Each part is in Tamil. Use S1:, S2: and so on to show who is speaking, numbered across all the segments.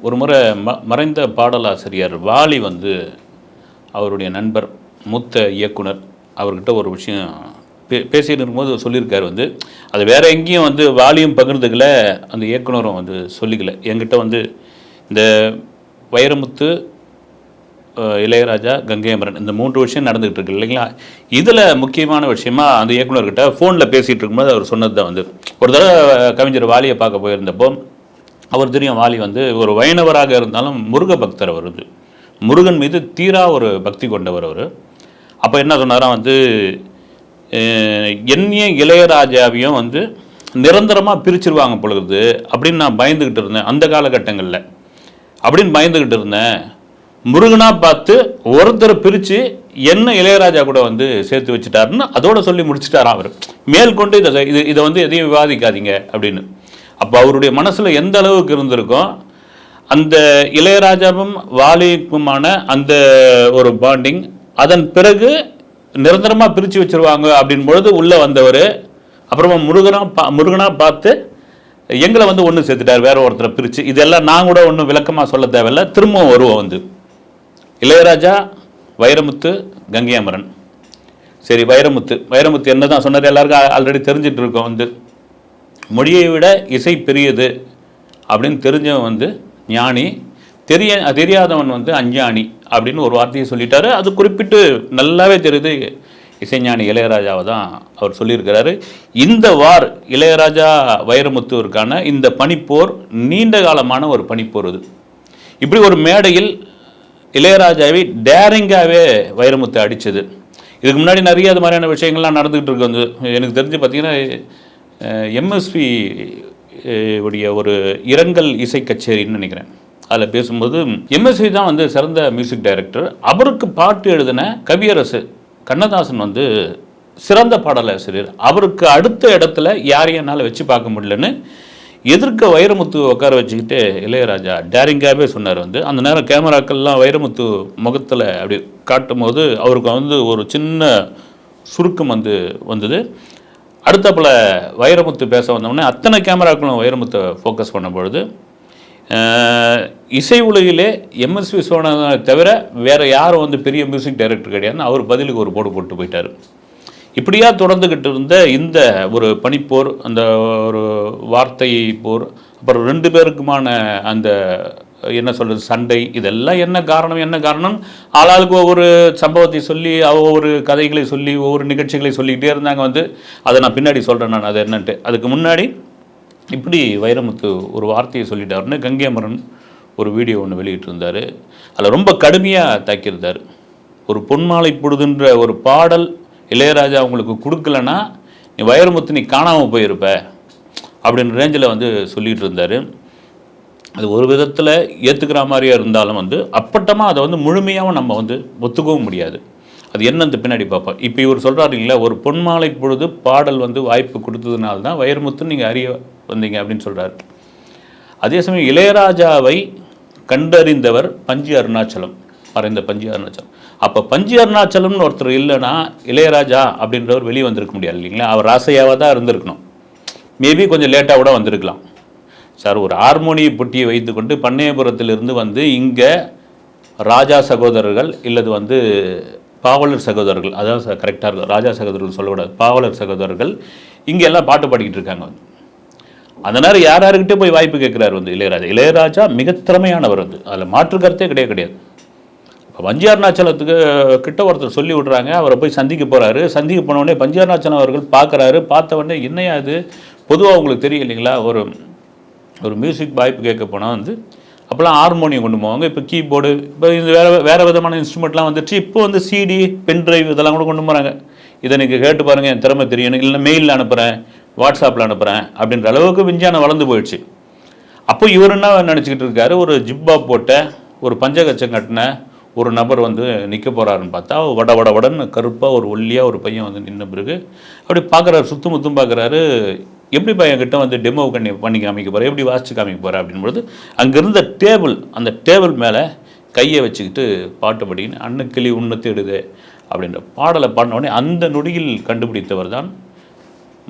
S1: ஒரு முறை ம மறைந்த பாடலாசிரியர் வாலி வந்து அவருடைய நண்பர் மூத்த இயக்குனர் அவர்கிட்ட ஒரு விஷயம் பே பேசிட்டு இருக்கும்போது சொல்லியிருக்காரு வந்து அது வேற எங்கேயும் வந்து வாலியும் பகிர்ந்துக்கல அந்த இயக்குனரும் வந்து சொல்லிக்கல. என்கிட்ட வந்து இந்த வைரமுத்து இளையராஜா கங்கைமரன் இந்த மூன்று விஷயம் நடந்துகிட்டு இருக்கு இல்லைங்களா? இதில் முக்கியமான விஷயமா அந்த இயக்குனர்கிட்ட ஃபோனில் பேசிகிட்டு இருக்கும்போது அவர் சொன்னது தான் வந்து. ஒரு தடவை கவிஞர் வாலியை பார்க்க போயிருந்தப்போ அவர் தெரியும் வாலி வந்து ஒரு வைணவராக இருந்தாலும் முருக பக்தர் அவர் முருகன் மீது தீரா ஒரு பக்தி கொண்டவர் அவர். அப்போ என்ன சொன்னாராம் வந்து என்னைய இளையராஜாவையும் வந்து நிரந்தரமாக பிரிச்சிருவாங்க பொழுது அப்படின்னு நான் பயந்துக்கிட்டு இருந்தேன் அந்த காலகட்டங்களில். அப்படின்னு பயந்துக்கிட்டு இருந்தேன். முருகனாக பார்த்து ஒருத்தரை பிரித்து என்ன இளையராஜா கூட வந்து சேர்த்து வச்சுட்டாருன்னு அதோட சொல்லி முடிச்சிட்டாராம் அவர். மேற்கொண்டு இதை இது இதை வந்து எதையும் விவாதிக்காதீங்க அப்படின்னு. அப்போ அவருடைய மனசில் எந்த அளவுக்கு இருந்திருக்கும் அந்த இளையராஜாவும் வாலிக்குமான அந்த ஒரு பாண்டிங் அதன் பிறகு நிரந்தரமாக பிரித்து வச்சிருவாங்க அப்படின் பொழுது உள்ளே வந்தவர் அப்புறமா முருகனா பா முருகனாக பார்த்து எங்களை வந்து ஒன்று சேர்த்துட்டார் வேற ஒருத்தரை பிரித்து இதெல்லாம் நான் கூட ஒன்றும் விளக்கமாக சொல்ல தேவையில்ல. திரும்பவும் வருவோம் வந்து. இளையராஜா வைரமுத்து கங்கையாமரன். சரி வைரமுத்து. வைரமுத்து என்ன தான் சொன்னார்? எல்லாருக்கும் ஆல்ரெடி தெரிஞ்சிட்டு இருக்கோம் வந்து. மொழியை விட இசை பெரியது அப்படின்னு தெரிஞ்சவன் வந்து ஞானி. தெரிய தெரியாதவன் வந்து அஞ்ஞானி அப்படின்னு ஒரு வார்த்தையை சொல்லிட்டாரு. அது குறிப்பிட்டு நல்லாவே தெரியுது. இசைஞானி இளையராஜாவை தான் அவர் சொல்லியிருக்கிறாரு. இந்த வார் இளையராஜா வைரமுத்துவிற்கான இந்த பனிப்போர் நீண்ட காலமான ஒரு பனிப்போர் இது. இப்படி ஒரு மேடையில் இளையராஜாவை டேரிங்காகவே வைரமுத்து அடித்தது இதுக்கு முன்னாடி நிறைய அது மாதிரியான விஷயங்கள்லாம் நடந்துகிட்டு இருக்கு வந்து. எனக்கு தெரிஞ்சு பார்த்தீங்கன்னா எம்எஸ்வி உடைய ஒரு இரங்கல் இசை கச்சேரின்னு நினைக்கிறேன். அதில் பேசும்போது எம்எஸ்வி தான் வந்து சிறந்த மியூசிக் டைரக்டர் அவருக்கு பாட்டு எழுதின கவியரசு கண்ணதாசன் வந்து சிறந்த பாடலாசிரியர் அவருக்கு அடுத்த இடத்துல யாரையும் என்னால் வச்சு பார்க்க முடியலன்னு எதிர்க்க வைரமுத்து உட்கார வச்சுக்கிட்டு இளையராஜா டேரிங்காகவே சொன்னார் வந்து. அந்த நேரம் கேமராக்கள்லாம் வைரமுத்து முகத்தில் அப்படி காட்டும் போது அவருக்கு வந்து ஒரு சின்ன சுருக்கம் வந்து வந்தது. அடுத்தப்பில் வைரமுத்து பேச வந்தோடனே அத்தனை கேமராக்களும் வைரமுத்தை ஃபோக்கஸ் பண்ணும்பொழுது இசை உலகிலே எம்எஸ்வி விஸ்வநாதனை தவிர வேறு யாரும் வந்து பெரிய மியூசிக் டைரக்டர் கிடையாதுன்னு அவர் பதிலுக்கு ஒரு போடு போட்டு போயிட்டார். இப்படியா தொடர்ந்துக்கிட்டு இருந்த இந்த ஒரு பனிப்போர் அந்த ஒரு வார்த்தை போர் அப்புறம் ரெண்டு பேருக்குமான அந்த என்ன சொல்கிறது சண்டை இதெல்லாம் என்ன காரணம் என்ன காரணம்? ஆளாளுக்கு ஒவ்வொரு சம்பவத்தை சொல்லி ஒவ்வொரு கதைகளை சொல்லி ஒவ்வொரு நிகழ்ச்சிகளை சொல்லிக்கிட்டே இருந்தாங்க வந்து. அதை நான் பின்னாடி சொல்கிறேன் நான் அது என்னன்ட்டு. அதுக்கு முன்னாடி இப்படி வைரமுத்து ஒரு வார்த்தையை சொல்லிட்டாருன்னு கங்கேமரன் ஒரு வீடியோ ஒன்று வெளியிட்டிருந்தார். அதில் ரொம்ப கடுமையாக தாக்கியிருந்தார் ஒரு பொன்மாலை பொழுதுன்ற ஒரு பாடல் இளையராஜா உங்களுக்கு கொடுக்கலன்னா நீ வைரமுத்து நீ காணாமல் போயிருப்ப. அப்படின்னு ரேஞ்சில் வந்து சொல்லிகிட்டு இருந்தார் அது ஒரு விதத்தில் ஏற்றுக்கிற மாதிரியா இருந்தாலும் வந்து அப்பட்டமாக அதை வந்து முழுமையாகவும் நம்ம வந்து ஒத்துக்கவும் முடியாது. அது என்னன்னு பின்னாடி பார்ப்போம். இப்போ இவர் சொல்கிறாரு இல்லைங்களா ஒரு பொன்மாலை பொழுது பாடல் வந்து வாய்ப்பு கொடுத்ததுனால தான் வைரமுத்து நீங்கள் அறிய வந்தீங்க அப்படின்னு சொல்கிறாரு அதே சமயம் இளையராஜாவை கண்டறிந்தவர் பஞ்சு அருணாச்சலம் மறைந்த பஞ்சு அருணாச்சலம். அப்போ பஞ்சு அருணாச்சலம்னு ஒருத்தர் இல்லைன்னா இளையராஜா அப்படின்றவர் வெளியே வந்திருக்க முடியாது இல்லைங்களா? அவர் ராசையாவாக தான் இருந்திருக்கணும். மேபி கொஞ்சம் லேட்டாக கூட வந்திருக்கலாம். சார் ஒரு ஹார்மோனிய பொட்டியை வைத்துக்கொண்டு பண்ணையபுரத்திலிருந்து வந்து இங்கே ராஜா சகோதரர்கள் இல்லது வந்து பாவலர் சகோதரர்கள் அதான் சார் கரெக்டாக இருக்கும். ராஜா சகோதரர்கள் சொல்லக்கூடாது பாவலர் சகோதரர்கள் இங்கே எல்லாம் பாட்டு பாடிக்கிட்டு இருக்காங்க வந்து. அந்த நேரம் யார் யாருக்கிட்டே போய் வாய்ப்பு கேட்குறாரு வந்து? இளையராஜா. இளையராஜா மிக திறமையானவர் வந்து. அதில் மாற்று கருத்தே கிடையாது கிடையாது. இப்போ பஞ்சாருணாச்சலத்துக்கு கிட்ட ஒருத்தர் சொல்லி விட்றாங்க அவரை போய் சந்திக்க போகிறாரு சந்திக்க போனவுடனே உடனே பஞ்சாருணாச்சலம் அவர்கள் பார்க்குறாரு. பார்த்த உடனே என்னையா இது? பொதுவாக உங்களுக்கு தெரியும் இல்லைங்களா? ஒரு ஒரு மியூசிக் வாய்ப்பு கேட்க போனால் வந்து அப்போல்லாம் ஹார்மோனியம் கொண்டு போவாங்க. இப்போ கீபோர்டு இப்போ இந்த வேறு வேறு விதமான இன்ஸ்ட்ருமெண்ட்லாம் வந்துச்சு இப்போ வந்து சிடி பென் ட்ரைவ் இதெல்லாம் கூட கொண்டு போகிறாங்க இதை நீங்கள் கேட்டு பாருங்கள் என் திறமை தெரியும். இல்லை மெயிலில் அனுப்புகிறேன் வாட்ஸ்அப்பில் அனுப்புகிறேன் அப்படின்ற அளவுக்கு விஞ்ஞானம் வளர்ந்து போயிடுச்சு. அப்போ இவர் என்ன நினச்சிக்கிட்டு இருக்காரு? ஒரு ஜிப்பா போட்ட ஒரு பஞ்சகச்சம் கட்டின ஒரு நபர் வந்து நிற்க போகிறாருன்னு பார்த்தா வட வட வடன்னு கருப்பாக ஒரு ஒல்லியாக ஒரு பையன் வந்து நின்ன பிறகு அப்படி பார்க்குறாரு சுற்றும் முத்தும் பார்க்குறாரு எப்படி என்கிட்ட வந்து டெமோ பண்ணி பண்ணி காமிக்க போகிற எப்படி வாசித்து காமிக்க போகிற அப்படின்பொழுது அங்கே இருந்த டேபிள் அந்த டேபிள் மேலே கையை வச்சுக்கிட்டு பாட்டு படின்னு கிளி உன்னை தேடுது அப்படின்ற பாடலை பாடின அந்த நொடியில் கண்டுபிடித்தவர் தான்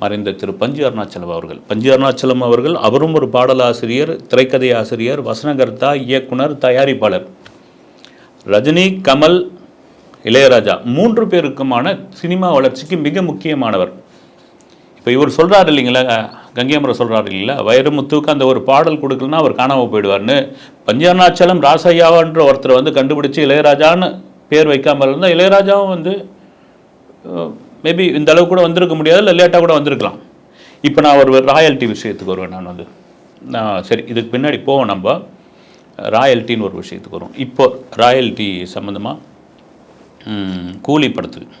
S1: மறைந்த திரு. பஞ்சு அருணாச்சலம் அவர்கள். பஞ்சு அருணாச்சலம் அவர்கள் அவரும் ஒரு பாடலாசிரியர் திரைக்கதை ஆசிரியர் வசனகர்த்தா இயக்குனர் தயாரிப்பாளர். ரஜினி கமல் இளையராஜா மூன்று பேருக்குமான சினிமா வளர்ச்சிக்கு மிக முக்கியமானவர். இப்போ இவர் சொல்கிறாரு இல்லைங்களா கங்கையமரம் சொல்கிறாரு இல்லைங்களா வைரமுத்துவுக்கு அந்த ஒரு பாடல் கொடுக்கலன்னா அவர் காணாமல் போயிடுவார்னு. பஞ்சநாச்சலம் ராசையாவான்ற ஒருத்தரை வந்து கண்டுபிடிச்சி இளையராஜான்னு பேர் வைக்காமல் இருந்தால் இளையராஜாவும் வந்து மேபி இந்த அளவு கூட வந்திருக்க முடியாது இல்லை லேட்டாக கூட வந்திருக்கலாம். இப்போ நான் ஒரு ராயல்ட்டி விஷயத்துக்கு வருவேன் நான் வந்து. நான் சரி இதுக்கு பின்னாடி போவோம் நம்ம. ராயல்ட்டின்னு ஒரு விஷயத்துக்கு வருவோம். இப்போ ராயல்ட்டி சம்மந்தமாக கூலி படத்துக்கு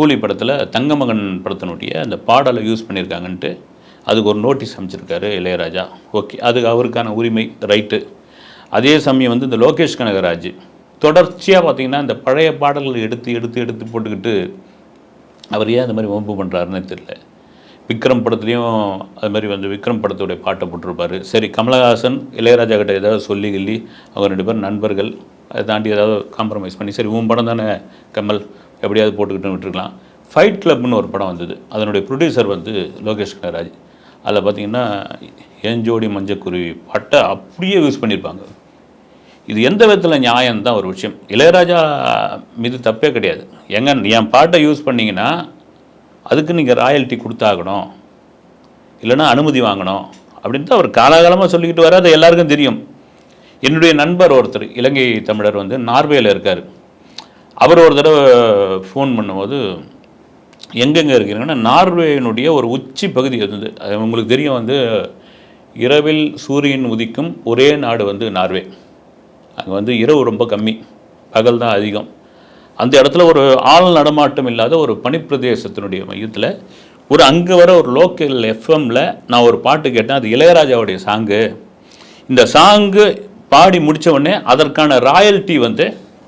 S1: கூலி படத்தில் தங்கமகன் படத்தினுடைய அந்த பாடலை யூஸ் பண்ணியிருக்காங்கன்ட்டு அதுக்கு ஒரு நோட்டீஸ் அமைச்சிருக்காரு இளையராஜா. ஓகே அது அவருக்கான உரிமை ரைட்டு. அதே சமயம் வந்து இந்த லோகேஷ் கனகராஜ் தொடர்ச்சியாக பார்த்தீங்கன்னா இந்த பழைய பாடல்களை எடுத்து எடுத்து எடுத்து போட்டுக்கிட்டு அவர் ஏன் அந்த மாதிரி வம்பு பண்ணுறாருன்னு தெரியல. விக்ரம் படத்துலேயும் அது மாதிரி வந்து விக்ரம் படத்துடைய பாட்டை போட்டிருப்பாரு. சரி கமலஹாசன் இளையராஜா கிட்ட ஏதாவது சொல்லி கிள்ளி அவங்க ரெண்டு பேரும் நண்பர்கள் அதை தாண்டி ஏதாவது காம்ப்ரமைஸ் பண்ணி சரி உன் படம் தானே கமல் எப்படியாவது போட்டுக்கிட்டு விட்டுருக்கலாம். ஃபைட் கிளப்னு ஒரு படம் வந்தது. அதனுடைய ப்ரொடியூசர் வந்து லோகேஷ் கனகராஜ். அதில் பார்த்தீங்கன்னா என் ஜோடி மஞ்சக்குருவி பாட்டை அப்படியே யூஸ் பண்ணியிருப்பாங்க. இது எந்த விதத்தில் நியாயம் தான் ஒரு விஷயம். இளையராஜா மீது தப்பே கிடையாது. எங்க என் பாட்டை யூஸ் பண்ணீங்கன்னா அதுக்கு நீங்கள் ராயல்ட்டி கொடுத்தாகணும். இல்லைன்னா அனுமதி வாங்கணும். அப்படின்ட்டு அவர் காலாகாலமாக சொல்லிக்கிட்டு வர அது எல்லாருக்கும் தெரியும். என்னுடைய நண்பர் ஒருத்தர் இலங்கை தமிழர் வந்து நார்வேயில் இருக்கார். அவர் ஒரு தடவை ஃபோன் பண்ணும்போது எங்கெங்கே இருக்கிறீங்கன்னா நார்வேயினுடைய ஒரு உச்சி பகுதி இருந்தது அது உங்களுக்கு தெரியும் வந்து இரவில் சூரியன் உதிக்கும் ஒரே நாடு வந்து நார்வே. அங்கே வந்து இரவு ரொம்ப கம்மி பகல் தான் அதிகம். அந்த இடத்துல ஒரு ஆள் நடமாட்டம் இல்லாத ஒரு பனிப்பிரதேசத்தினுடைய மையத்தில் ஒரு அங்கே வர ஒரு லோக்கல் எஃப்எம்மில் நான் ஒரு பாட்டு கேட்டேன் அது இளையராஜாவுடைய சாங்கு. இந்த சாங்கு பாடி முடித்த உடனே அதற்கான ராயல்ட்டி வந்து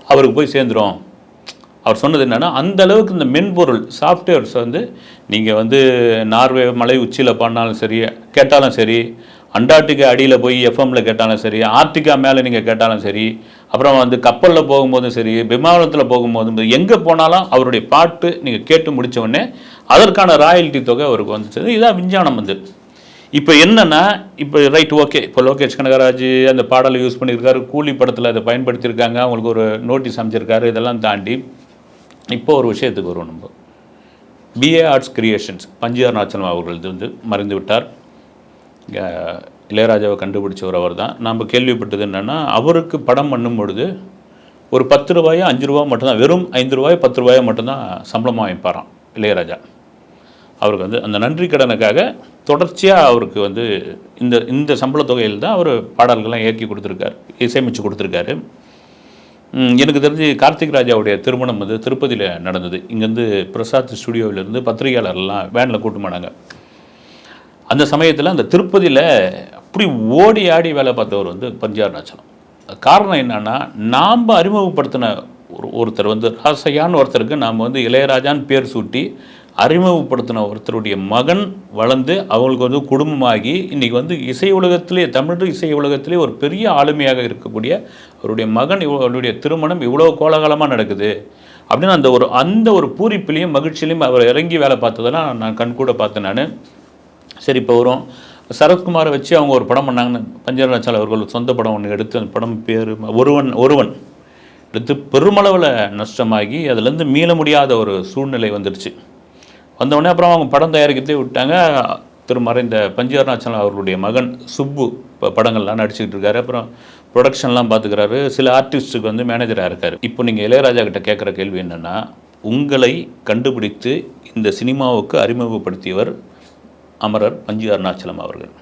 S1: அவருக்கு போய் சேர்ந்துடும் அவர் சொன்னது என்னென்னா அந்த அளவுக்கு இந்த மென்பொருள் சாஃப்ட்வேர்ஸ் வந்து நீங்கள் வந்து நார்வே மலை உச்சியில் பண்ணாலும் சரி கேட்டாலும் சரி அண்டார்டிகா அடியில் போய் எஃப்எம்மில் கேட்டாலும் சரி ஆர்டிகா மேலே நீங்கள் கேட்டாலும் சரி அப்புறம் வந்து கப்பலில் போகும்போதும் சரி விமானத்தில் போகும்போதும் எங்கே போனாலும் அவருடைய பாட்டு நீங்கள் கேட்டு முடிச்ச உடனே அதற்கான ராயல்ட்டி தொகை அவருக்கு வந்துச்சு. இதான் விஞ்ஞானம் வந்து. இப்போ என்னென்னா இப்போ ரைட் ஓகே. இப்போ லோகேஷ் கனகராஜ் அந்த பாடலை யூஸ் பண்ணியிருக்காரு கூலி படத்தில் அதை பயன்படுத்தியிருக்காங்க அவங்களுக்கு ஒரு நோட்டீஸ் அமைச்சிருக்காரு இதெல்லாம் தாண்டி. இப்போ ஒரு விஷயத்துக்கு வருவோம் நம்ம. பிஏ ஆர்ட்ஸ் கிரியேஷன்ஸ் பஞ்சியார் நாச்சலம் அவர்கள் வந்து மறைந்து விட்டார். இளையராஜாவை கண்டுபிடிச்சவர் அவர் தான் நம்ம கேள்விப்பட்டது என்னென்னா அவருக்கு படம் பண்ணும் பொழுது ஒரு பத்து ரூபாயோ அஞ்சு ரூபா மட்டும்தான் வெறும் ஐந்து ரூபாயோ பத்து ரூபாயோ மட்டும்தான் சம்பளமாக வாங்கிப்பாராம் இளையராஜா. அவருக்கு வந்து அந்த நன்றி கடனுக்காக தொடர்ச்சியாக அவருக்கு வந்து இந்த இந்த சம்பள தொகையில் தான் அவர் பாடல்கள்லாம் இயக்கி கொடுத்துருக்காரு இசையமைச்சு கொடுத்துருக்காரு. எனக்கு தெரிஞ்சு கார்த்திக் ராஜாவுடைய திருமணம் வந்து திருப்பதியில் நடந்தது. இங்கேருந்து பிரசாத் ஸ்டுடியோவிலேருந்து பத்திரிகையாளர்லாம் வேனில் கூட்டு போனாங்க. அந்த சமயத்தில் அந்த திருப்பதியில் அப்படி ஓடி ஆடி வேலை பார்த்தவர் வந்து பஞ்சார் பஞ்சாருணாச்சலம் காரணம் என்னென்னா நாம் அறிமுகப்படுத்தின ஒரு ஒருத்தர் வந்து ராசையான்னு ஒருத்தருக்கு நாம் வந்து இளையராஜான்னு பேர் சூட்டி அறிமுகப்படுத்தின ஒருத்தருடைய மகன் வளர்ந்து அவங்களுக்கு வந்து குடும்பமாகி இன்றைக்கி வந்து இசை உலகத்திலே தமிழ் இசை உலகத்திலே ஒரு பெரிய ஆளுமையாக இருக்கக்கூடிய அவருடைய மகன் இவ்வளோ அவருடைய திருமணம் இவ்வளோ கோலாகலமாக நடக்குது. அப்படின்னு அந்த ஒரு அந்த ஒரு பூரிப்பிலையும் மகிழ்ச்சியிலையும் அவர் இறங்கி வேலை பார்த்ததெல்லாம் நான் கண்கூட பார்த்தேன் நான். சரி இப்போ வரும். சரத்குமாரை வச்சு அவங்க ஒரு படம் பண்ணாங்கன்னு பஞ்சராஜால் அவர்கள் சொந்த படம் ஒன்று எடுத்து அந்த படம் பேர் ஒருவன் ஒருவன் எடுத்து பெருமளவில் நஷ்டமாகி அதுலேருந்து மீள முடியாத ஒரு சூழ்நிலை வந்துடுச்சு வந்தவுடனே அப்புறம் அவங்க படம் தயாரிக்கிறதே விட்டாங்க. திரு மறைந்த பஞ்சு அருணாச்சலம் அவர்களுடைய மகன் சுப்பு இப்போ படங்கள்லாம் நடிச்சுக்கிட்டு இருக்காரு. அப்புறம் ப்ரொடக்ஷன்லாம் பார்த்துக்கிறாரு. சில ஆர்டிஸ்ட்டுக்கு வந்து மேனேஜராக இருக்கார். இப்போ நீங்கள் இளையராஜா கிட்ட கேட்குற கேள்வி என்னென்னா உங்களை கண்டுபிடித்து இந்த சினிமாவுக்கு அறிமுகப்படுத்தியவர் அமரர் பஞ்சு அருணாச்சலம் அவர்கள்.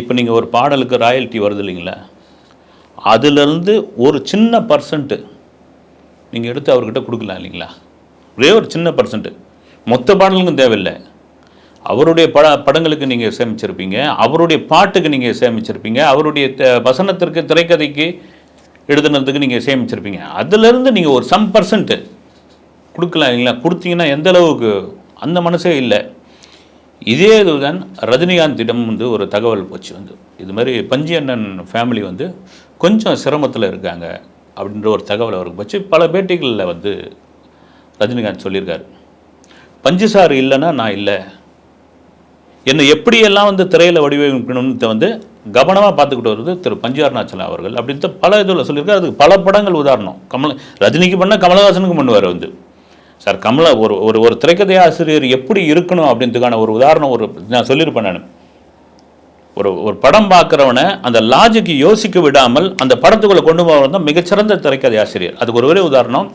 S1: இப்போ நீங்கள் ஒரு பாடலுக்கு ராயல்ட்டி வருது இல்லைங்களா? அதுலேருந்து ஒரு சின்ன பர்சன்ட்டு நீங்கள் எடுத்து அவர்கிட்ட கொடுக்கலாம் இல்லைங்களா? ஒரே ஒரு சின்ன பர்சன்ட்டு மொத்த பாடலுக்கும் தேவையில்லை. அவருடைய பட படங்களுக்கு நீங்கள் சேமிச்சிருப்பீங்க. அவருடைய பாட்டுக்கு நீங்கள் சேமிச்சிருப்பீங்க. அவருடைய த- வசனத்திற்கு திரைக்கதைக்கு எழுதுனதுக்கு நீங்கள் சேமிச்சிருப்பீங்க. அதுலேருந்து நீங்கள் ஒரு சம் பர்சன்ட்டு கொடுக்கலாம் இல்லைங்களா கொடுத்தீங்கன்னா எந்த அளவுக்கு? அந்த மனசே இல்லை. இதே இதுதான் ரஜினிகாந்திடம் வந்து ஒரு தகவல் போச்சு வந்து. இது மாதிரி பஞ்சு அண்ணன் ஃபேமிலி வந்து கொஞ்சம் சிரமத்தில் இருக்காங்க அப்படின்ற ஒரு தகவல் அவருக்கு போச்சு. பல பேட்டிகளில் வந்து ரஜினிகாந்த் சொல்லியிருக்காரு. பஞ்சுசாறு இல்லைன்னா நான் இல்லை. என்னை எப்படியெல்லாம் வந்து திரையில் வடிவமைக்கணும்னு வந்து கவனமாக பார்த்துக்கிட்டு வருது திரு பஞ்சு அருணாச்சலம் அவர்கள் அப்படின்ட்டு பல இதில் சொல்லியிருக்காரு. அதுக்கு பல படங்கள் உதாரணம். கமல் ரஜினிக்கு பண்ண கமலஹாசனுக்கு பண்ணுவார் வந்து. சார் கமல ஒரு ஒரு ஒரு திரைக்கதை ஆசிரியர் எப்படி இருக்கணும் அப்படின்றதுக்கான ஒரு உதாரணம் ஒரு நான் சொல்லியிருப்பேன் நான். ஒரு ஒரு படம் பார்க்குறவனை அந்த லாஜிக்கு யோசிக்க விடாமல் அந்த படத்துக்குள்ளே கொண்டு போகிறது தான் மிகச்சிறந்த திரைக்கதை ஆசிரியர். அதுக்கு ஒரு ஒரே உதாரணம்.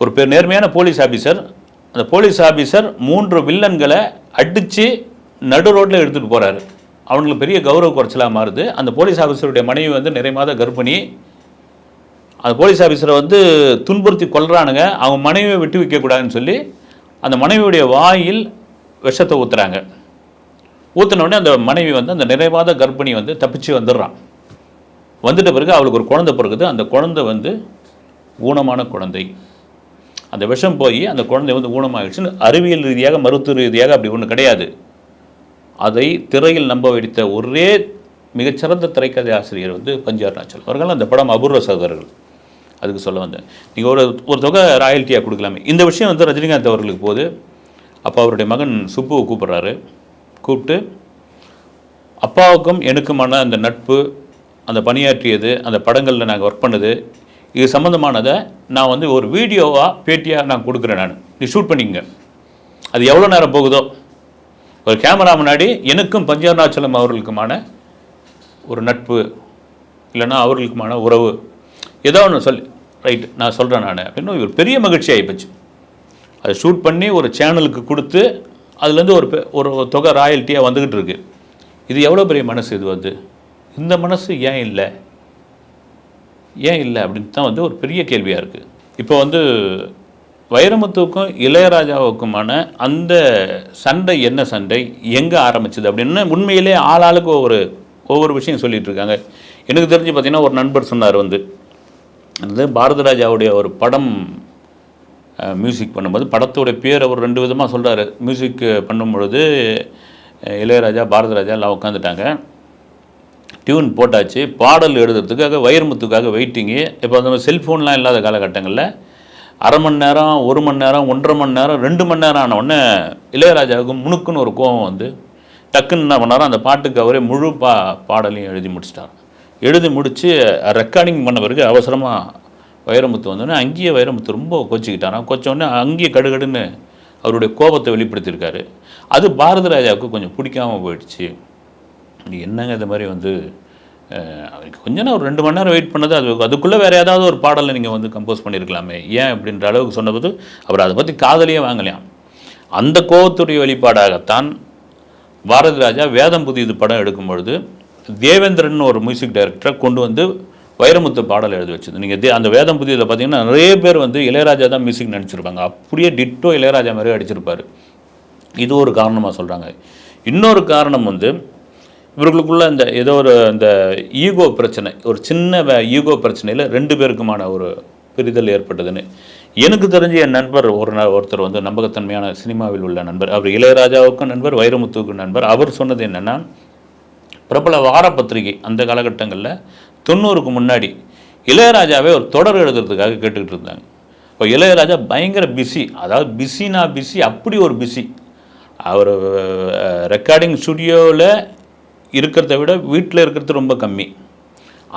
S1: ஒரு பேர் நேர்மையான போலீஸ் ஆஃபீஸர் அந்த போலீஸ் ஆஃபீஸர் மூன்று வில்லன்களை அடித்து நடு ரோட்டில் எடுத்துகிட்டு போகிறாரு அவங்களுக்கு பெரிய கௌரவ குறைச்சலாக மாறுது. அந்த போலீஸ் ஆஃபீஸருடைய மனைவி வந்து நிறைய மாத கர்ப்பிணி. அந்த போலீஸ் ஆஃபீஸரை வந்து துன்புறுத்தி கொள்கிறானுங்க அவங்க மனைவியை விட்டு வைக்கக்கூடாதுன்னு சொல்லி அந்த மனைவியுடைய வாயில் விஷத்தை ஊற்றுறாங்க ஊற்றினோடனே அந்த மனைவி வந்து அந்த நிறைவாத கர்ப்பிணி வந்து தப்பிச்சு வந்துடுறான். வந்துட்ட பிறகு அவளுக்கு ஒரு குழந்தை பிறகுது அந்த குழந்தை வந்து ஊனமான குழந்தை. அந்த விஷம் போய் அந்த குழந்தை வந்து ஊனமாகிடுச்சுன்னு அறிவியல் ரீதியாக மருத்துவ ரீதியாக அப்படி ஒன்றும் கிடையாது. அதை திரையில் நம்ப வைத்த ஒரே மிகச்சிறந்த திரைக்கதை ஆசிரியர் வந்து பஞ்சார் நாச்சல் அவர்கள். அந்த படம் அபூர்வ சகோதரர்கள். அதுக்கு சொல்ல வந்தேன். நீங்கள் ஒரு ஒரு தொகை ராயல்ட்டியாக கொடுக்கலாமே. இந்த விஷயம் வந்து ரஜினிகாந்த் அவர்களுக்கு போது அப்போ அவருடைய மகன் சுப்புவை கூப்பிட்றாரு. கூப்பிட்டு அப்பாவுக்கும் எனக்குமான அந்த நட்பு அந்த பணியாற்றியது அந்த படங்களில் நாங்கள் ஒர்க் பண்ணது இது சம்மந்தமானதை நான் வந்து ஒரு வீடியோவாக பேட்டியாக நான் கொடுக்குறேன் நான். நீ ஷூட் பண்ணிக்கங்க. அது எவ்வளோ நேரம் போகுதோ? ஒரு கேமரா முன்னாடி எனக்கும் பஞ்சவர்ணாச்சலம் அவர்களுக்குமான ஒரு நட்பு இல்லைன்னா அவர்களுக்குமான உறவு. ஏதோ ஒன்று சொல்லி. ரைட் நான் சொல்கிறேன் நான். அப்படின்னு ஒரு பெரிய மகிழ்ச்சி ஆகிப்போச்சு அதை ஷூட் பண்ணி ஒரு சேனலுக்கு கொடுத்து அதுலேருந்து ஒரு பெ- ஒரு தொகை ராயல்ட்டியாக வந்துக்கிட்டு இருக்கு. இது எவ்வளோ பெரிய மனசு இது வந்து? இந்த மனசு ஏன் இல்லை? ஏன் இல்லை அப்படின்னு தான் வந்து ஒரு பெரிய கேள்வியாக இருக்குது இப்போ வந்து வைரமுத்துவுக்கும் இளையராஜாவுக்குமான அந்த சண்டை என்ன சண்டை? எங்கே ஆரம்பிச்சது அப்படின்னு உண்மையிலே ஆளாளுக்கு ஒவ்வொரு ஒவ்வொரு விஷயம் சொல்லிகிட்டு இருக்காங்க. எனக்கு தெரிஞ்சு பார்த்தீங்கன்னா ஒரு நண்பர் சொன்னார் வந்து. அது பாரதராஜாவுடைய ஒரு படம் மியூசிக் பண்ணும்போது படத்துடைய பேர் அவர் ரெண்டு விதமாக சொல்கிறாரு மியூசிக் பண்ணும் பொழுது இளையராஜா பாரதராஜா எல்லாம் உட்காந்துட்டாங்க டியூன் போட்டாச்சு. பாடல் எழுதுறதுக்காக வைரமுத்துக்காக வெயிட்டிங்கு இப்போ அந்த செல்ஃபோன்லாம் இல்லாத காலகட்டங்களில் அரை மணி நேரம் ஒரு மணி நேரம் ஒன்றரை மணி நேரம் ரெண்டு மணி நேரம் ஆன உடனே இளையராஜாவுக்கு முணுக்குன்னு ஒரு கோபம் வந்து டக்குன்னு என்ன பண்ணாரோ அந்த பாட்டுக்கு அவரே முழு பா பாடலையும் எழுதி முடிச்சிட்டார். எழுதி முடித்து ரெக்கார்டிங் பண்ண பிறகு அவசரமாக வைரமுத்து வந்தோடனே அங்கேயே வைரமுத்து ரொம்ப கோச்சிக்கிட்டாராம் கொச்சோடனே அங்கேயே கடுகடுன்னு அவருடைய கோபத்தை வெளிப்படுத்தியிருக்காரு. அது பாரதி ராஜாவுக்கு கொஞ்சம் பிடிக்காம போயிடுச்சு. இது என்னங்க இந்த மாதிரி வந்து கொஞ்சம் அவருக்கு ஒரு ரெண்டு மணி நேரம் வெயிட் பண்ணது அது அதுக்குள்ளே வேறு ஏதாவது ஒரு பாடலை நீங்கள் வந்து கம்போஸ் பண்ணியிருக்கலாமே ஏன் அப்படின்ற அளவுக்கு சொன்னபோது அவர் அதை பற்றி காதலியே வாங்கலையாம். அந்த கோபத்துடைய வெளிப்பாடாகத்தான் பாரதி ராஜா வேதம் புதியது படம் எடுக்கும் பொழுது தேவேந்திரன் ஒரு மியூசிக் டைரக்டரை கொண்டு வந்து வைரமுத்து பாடல் எழுதி வச்சது நீங்கள் தே அந்த வேதம் புதியதில் பார்த்தீங்கன்னா நிறைய பேர் வந்து இளையராஜா தான் மியூசிக் நடிச்சிருப்பாங்க. அப்படியே டிட்டோ இளையராஜா மாதிரி அடிச்சிருப்பார். இது ஒரு காரணமாக சொல்கிறாங்க இன்னொரு காரணம் வந்து இவர்களுக்குள்ள இந்த ஏதோ ஒரு இந்த ஈகோ பிரச்சனை ஒரு சின்ன ஈகோ பிரச்சனையில் ரெண்டு பேருக்குமான ஒரு பிரிதல் ஏற்பட்டதுன்னு எனக்கு தெரிஞ்ச என் நண்பர் ஒரு ஒருத்தர் வந்து நம்பகத்தன்மையான சினிமாவில் உள்ள நண்பர். அவர் இளையராஜாவுக்கும் நண்பர் வைரமுத்துவுக்கும் நண்பர். அவர் சொன்னது என்னென்னா பிரபல வார பத்திரிகை அந்த காலகட்டங்களில் தொண்ணூறுக்கு முன்னாடி இளையராஜாவே ஒரு தொடர் எழுதுறதுக்காக கேட்டுக்கிட்டு இருந்தாங்க. இப்போ இளையராஜா பயங்கர பிஸி அதாவது பிஸினா பிஸி அப்படி ஒரு பிஸி அவர் ரெக்கார்டிங் ஸ்டுடியோவில் இருக்கிறத விட வீட்டில் இருக்கிறது ரொம்ப கம்மி.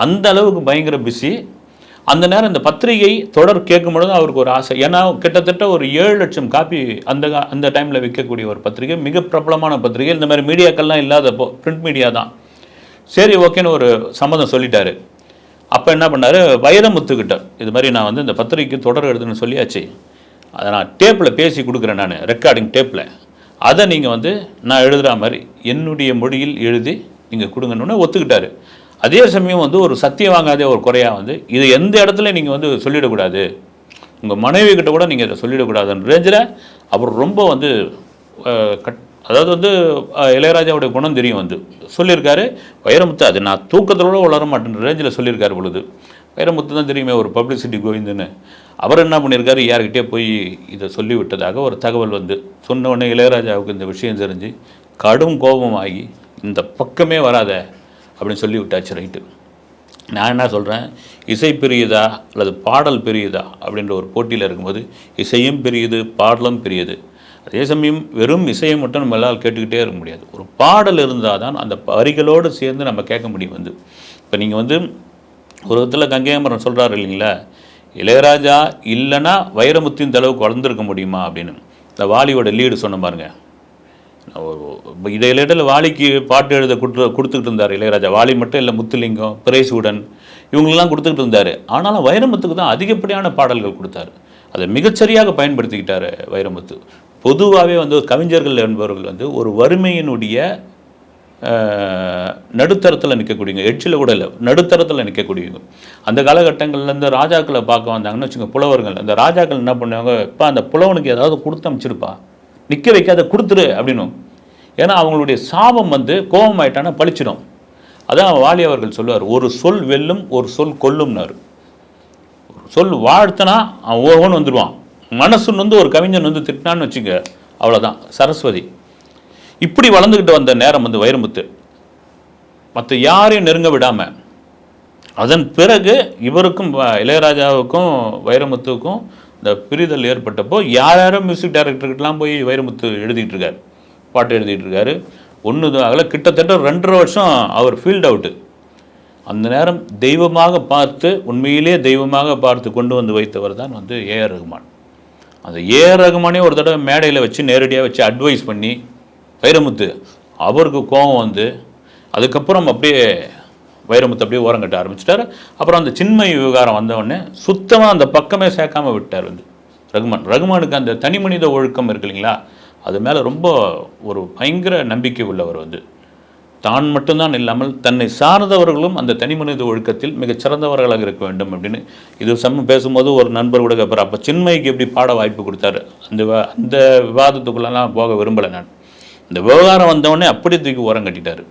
S1: அந்த அளவுக்கு பயங்கர பிஸி அந்த நேரம் இந்த பத்திரிகை தொடர் கேட்கும் பொழுது அவருக்கு ஒரு ஆசை. ஏன்னா கிட்டத்தட்ட ஒரு ஏழு லட்சம் காப்பி அந்த அந்த டைமில் விற்கக்கூடிய ஒரு பத்திரிகை. மிக பிரபலமான பத்திரிகை. இந்த மாதிரி மீடியாக்கள்லாம் இல்லாதப்போ பிரிண்ட் மீடியா தான். சரி ஓகேன்னு ஒரு சம்மதம் சொல்லிட்டாரு. அப்போ என்ன பண்ணார்? வைரமுத்துக்கிட்ட இது மாதிரி நான் வந்து இந்த பத்திரிக்கை தொடர் எழுதுன்னு சொல்லியாச்சு. அதை நான் டேப்பில் பேசி கொடுக்குறேன் நான். ரெக்கார்டிங் டேப்பில் அதை நீங்கள் வந்து நான் எழுதுகிற மாதிரி என்னுடைய மொழியில் எழுதி நீங்கள் கொடுங்கன்னு ஒத்துக்கிட்டாரு. அதே சமயம் வந்து ஒரு சத்தியம் வாங்காத ஒரு குறையாக வந்து இது எந்த இடத்துல நீங்கள் வந்து சொல்லிடக்கூடாது உங்கள் மனைவி கிட்ட கூட நீங்கள் இதை சொல்லிடக்கூடாதுன்ற ரேஞ்சில் அவர் ரொம்ப வந்து கட் அதாவது வந்து இளையராஜாவுடைய குணம் தெரியும் வந்து. சொல்லியிருக்காரு வைரமுத்து அது நான் தூக்கத்தோடு வளர மாட்டேன்ற ரேஞ்சில் சொல்லியிருக்காரு பொழுது. வைரமுத்து தான் தெரியுமே ஒரு பப்ளிசிட்டி கோவிந்துன்னு. அவர் என்ன பண்ணியிருக்காரு? யார்கிட்டே போய் இதை சொல்லிவிட்டதாக ஒரு தகவல் வந்து சொன்ன உடனே இளையராஜாவுக்கு இந்த விஷயம் தெரிஞ்சு கடும் கோபமாகி இந்த பக்கமே வராத அப்படின்னு சொல்லி விட்டாச்சு ரைட்டு. நான் என்ன சொல்கிறேன் இசை பெரியதா அல்லது பாடல் பெரியதா அப்படின்ற ஒரு போட்டியில் இருக்கும்போது இசையும் பெரியது பாடலும் பெரியது. அதே சமயம் வெறும் இசையை மட்டும் நம்ம கேட்டுக்கிட்டே இருக்க முடியாது. ஒரு பாடல் இருந்தால் தான் அந்த வரிகளோடு சேர்ந்து நம்ம கேட்க முடியும் வந்து. இப்போ நீங்கள் வந்து ஒரு விதத்தில் கங்கையமரன் சொல்கிறாரு இல்லைங்களா? இளையராஜா இல்லைன்னா வைரமுத்தின் தளவுக்கு வளர்ந்துருக்க முடியுமா அப்படின்னு. இந்த வாலியோட லீடு சொன்ன பாருங்க. இதை இடையில வாலிக்கு பாட்டு எழுத கொடுத்து கொடுத்துக்கிட்டு இருந்தார் இளையராஜா. வாலி மட்டும் இல்லை முத்துலிங்கம் பிரைசூடன் இவங்களெல்லாம் கொடுத்துக்கிட்டு இருந்தார். ஆனாலும் வைரமுத்துக்கு தான் அதிகப்படியான பாடல்கள் கொடுத்தாரு. அதை மிகச்சரியாக பயன்படுத்திக்கிட்டார் வைரமுத்து. பொதுவாகவே வந்து கவிஞர்கள் என்பவர்கள் வந்து ஒரு வறுமையினுடைய நடுத்தரத்தில் நிற்கக்கூடியவங்க எட்ஜில் கூட இல்லை நடுத்தரத்தில் நிற்கக்கூடியவங்க அந்த காலகட்டங்களில் இந்த ராஜாக்களை பார்க்க வந்தாங்கன்னு வச்சுங்க புலவர்கள். அந்த ராஜாக்கள் என்ன பண்ணுவாங்க இப்போ அந்த புலவனுக்கு ஏதாவது கொடுத்து அமைச்சிருப்பா நிற்க வைக்காத கொடுத்துரு அப்படின்னும் ஏன்னா அவங்களுடைய சாபம் வந்து கோபம் ஆயிட்டானா பழிச்சிடும். அதான் வாலி அவர்கள் சொல்லுவார் ஒரு சொல் வெல்லும் ஒரு சொல் கொல்லும்னாரு. ஒரு சொல் வாழ்த்தனா அவன் ஒவ்வொன்று வந்துடுவான். மனசுன்னு வந்து ஒரு கவிஞன் வந்து திட்டினான்னு வச்சுங்க அவ்வளோதான் சரஸ்வதி. இப்படி வளர்ந்துக்கிட்டு வந்த நேரம் வந்து வைரமுத்து. மற்ற யாரையும் நெருங்க விடாமல் அதன் பிறகு இவருக்கும் வ- இளையராஜாவுக்கும் வைரமுத்துவுக்கும் இந்த பிரிதல் ஏற்பட்டப்போ யார் யாரோ மியூசிக் டைரக்டர்கிட்டலாம் போய் வைரமுத்து எழுதிட்டு இருக்காரு. பாட்டு எழுதிட்டு இருக்காரு. ஒன்று ஆகல. கிட்டத்தட்ட ரெண்டரை வருஷம் அவர் ஃபீல்ட் அவுட்டு அந்த நேரம் தெய்வமாக பார்த்து உண்மையிலே தெய்வமாக பார்த்து கொண்டு வந்து வைத்தவர் தான் வந்து ஏஆர் ரகுமான். அந்த ஏஆர் ரகுமானே ஒரு தடவை மேடையில் வச்சு நேரடியாக வச்சு அட்வைஸ் பண்ணி வைரமுத்து. அவருக்கு கோபம் வந்து அதுக்கப்புறம் அப்படியே வைரமுத்து அப்படியே ஓரம் கட்ட ஆரம்பிச்சிட்டாரு. அப்புறம் அந்த சின்மை விவகாரம் வந்தவுடனே சுத்தமாக அந்த பக்கமே சேர்க்காமல் விட்டார் வந்து ரகுமான். ரகுமானுக்கு அந்த தனி மனித ஒழுக்கம் இருக்கு இல்லைங்களா? அது மேலே ரொம்ப ஒரு பயங்கர நம்பிக்கை உள்ளவர் வந்து. தான் மட்டும்தான் இல்லாமல் தன்னை சார்ந்தவர்களும் அந்த தனி மனித ஒழுக்கத்தில் மிகச் சிறந்தவர்களாக இருக்க வேண்டும் அப்படின்னு இது சம்ம பேசும்போது ஒரு நண்பர் கூட கேட்பார் அப்போ சின்மைக்கு எப்படி பாட வாய்ப்பு கொடுத்தாரு? அந்த வ- அந்த விவாதத்துக்குள்ளெல்லாம் போக விரும்பலை நான். இந்த விவகாரம் வந்தவொடனே அப்படியே தூக்கி ஓரம் கட்டிட்டார்.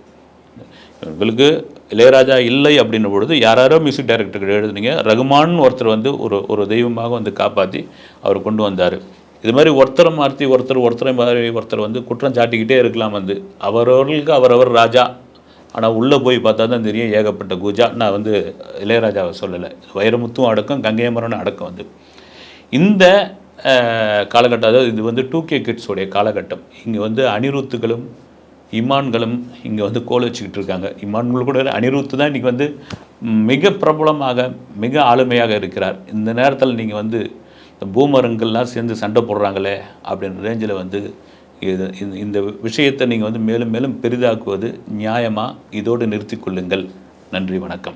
S1: இவங்களுக்கு இளையராஜா இல்லை அப்படின்ற பொழுது யாராரோ மியூசிக் டைரக்டர் எழுதுனீங்க ரகுமான் ஒருத்தர் வந்து ஒரு ஒரு தெய்வமாக வந்து காப்பாற்றி அவர் கொண்டு வந்தார். இது மாதிரி ஒருத்தரை மாற்றி ஒருத்தர் ஒருத்தரை மாதிரி ஒருத்தர் வந்து குற்றம் சாட்டிக்கிட்டே இருக்கலாம் வந்து. அவரவர்களுக்கு அவரவர் ராஜா. ஆனால் உள்ளே போய் பார்த்தா தான் தெரியும் ஏகப்பட்ட குஜா. நான் வந்து இளையராஜாவை சொல்லலை. வைரமுத்தும் அடக்கம் கங்கையமரனும் அடக்கம் வந்து. இந்த காலகட்டம் அதாவது இது வந்து டூ கே கிட்ஸோடைய காலகட்டம். இங்கே வந்து அனிருத்துகளும் இமான்களும் இங்கே வந்து கோல் வச்சுக்கிட்டு இருக்காங்க. இமான்கள் கூட அனிருத்து தான் இன்றைக்கி வந்து மிக பிரபலமாக மிக ஆளுமையாக இருக்கிறார். இந்த நேரத்தில் நீங்கள் வந்து இந்த பூமரங்கள்லாம் சேர்ந்து சண்டை போடுறாங்களே அப்படின்ற ரேஞ்சில் வந்து இது இந்த- இந்த விஷயத்தை நீங்கள் வந்து மேலும் மேலும் பெரிதாக்குவது நியாயமாக இதோடு நிறுத்தி கொள்ளுங்கள். நன்றி வணக்கம்.